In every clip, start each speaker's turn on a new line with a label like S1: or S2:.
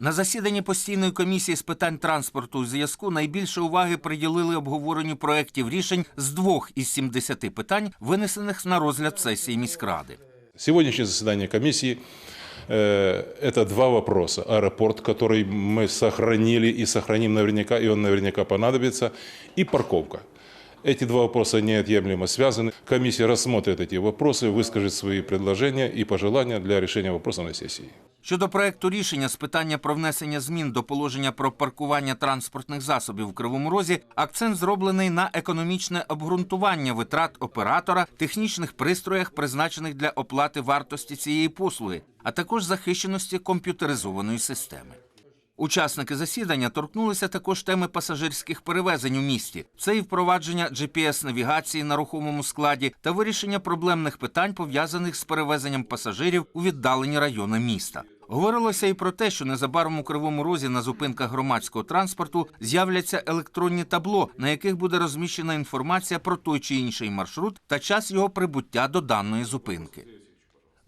S1: На засіданні постійної комісії з питань транспорту і зв'язку найбільше уваги приділили обговоренню проєктів рішень з двох із 70 питань, винесених на розгляд сесії міськради.
S2: Сегодняшнее заседание комиссии э, это два вопроса. Аэропорт, который мы сохранили и сохраним наверняка, и он наверняка понадобится, и парковка. Эти два вопроса неотъемлемо связаны. Комиссия рассмотрит эти вопросы, выскажет свои предложения и пожелания для решения вопроса на сессии.
S1: Щодо проекту рішення з питання про внесення змін до положення про паркування транспортних засобів в Кривому Розі, акцент зроблений на економічне обґрунтування витрат оператора, технічних пристроях, призначених для оплати вартості цієї послуги, а також захищеності комп'ютеризованої системи. Учасники засідання торкнулися також теми пасажирських перевезень у місті. Це і впровадження GPS-навігації на рухомому складі та вирішення проблемних питань, пов'язаних з перевезенням пасажирів у віддалені райони міста. Говорилося і про те, що незабаром у Кривому Розі на зупинках громадського транспорту з'являться електронні табло, на яких буде розміщена інформація про той чи інший маршрут та час його прибуття до даної зупинки.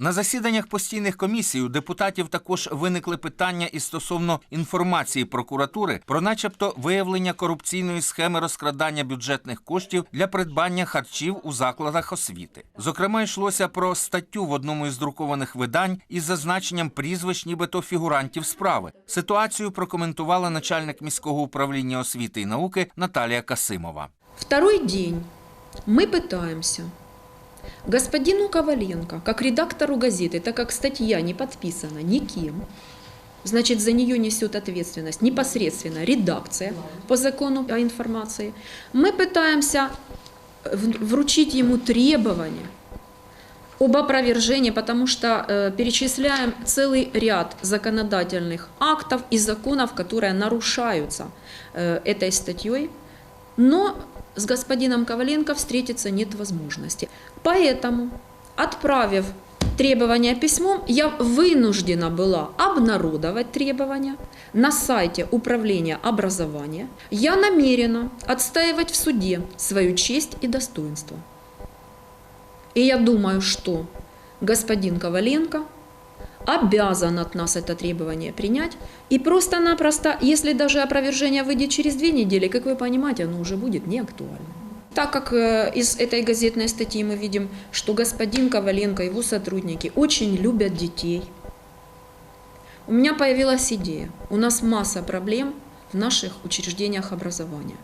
S1: На засіданнях постійних комісій у депутатів також виникли питання і стосовно інформації прокуратури про, начебто, виявлення корупційної схеми розкрадання бюджетних коштів для придбання харчів у закладах освіти. Зокрема, йшлося про статтю в одному із друкованих видань із зазначенням прізвищ, нібито фігурантів справи. Ситуацію прокоментувала начальник міського управління освіти і науки Наталія Касимова.
S3: Второй день мы пытаемся господину Коваленко, как редактору газеты, так как статья не подписана никем, значит, за нее несет ответственность непосредственно редакция по закону о информации, мы пытаемся вручить ему требования об опровержении, потому что э, перечисляем целый ряд законодательных актов и законов, которые нарушаются э, этой статьей, но с господином Коваленко встретиться нет возможности. Поэтому, отправив требования письмом, я вынуждена была обнародовать требования на сайте Управления образования. Я намерена отстаивать в суде свою честь и достоинство. И я думаю, что господин Коваленко обязан от нас это требование принять. И просто-напросто, если даже опровержение выйдет через две недели, как вы понимаете, оно уже будет неактуальным. Так как э, из этой газетной статьи мы видим, что господин Коваленко и его сотрудники очень любят детей, у меня появилась идея. У нас масса проблем в наших учреждениях образования.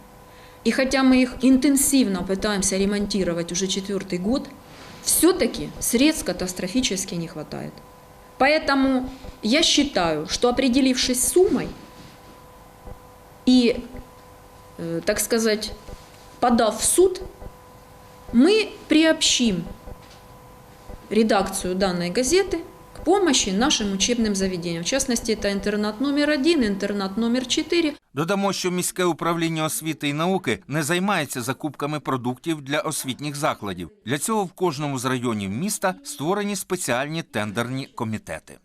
S3: И хотя мы их интенсивно пытаемся ремонтировать уже четвертый год, все-таки средств катастрофически не хватает. Поэтому я считаю, что определившись суммой и, э, так сказать, подав в суд, мы приобщим редакцию данной газеты помощи нашим учебным заведениям. В частности, это интернат номер один, интернат номер четыре,
S1: Додамо, що міське управління освіти і науки не займається закупками продуктів для освітніх закладів. Для цього в кожному з районів міста створені спеціальні тендерні комітети.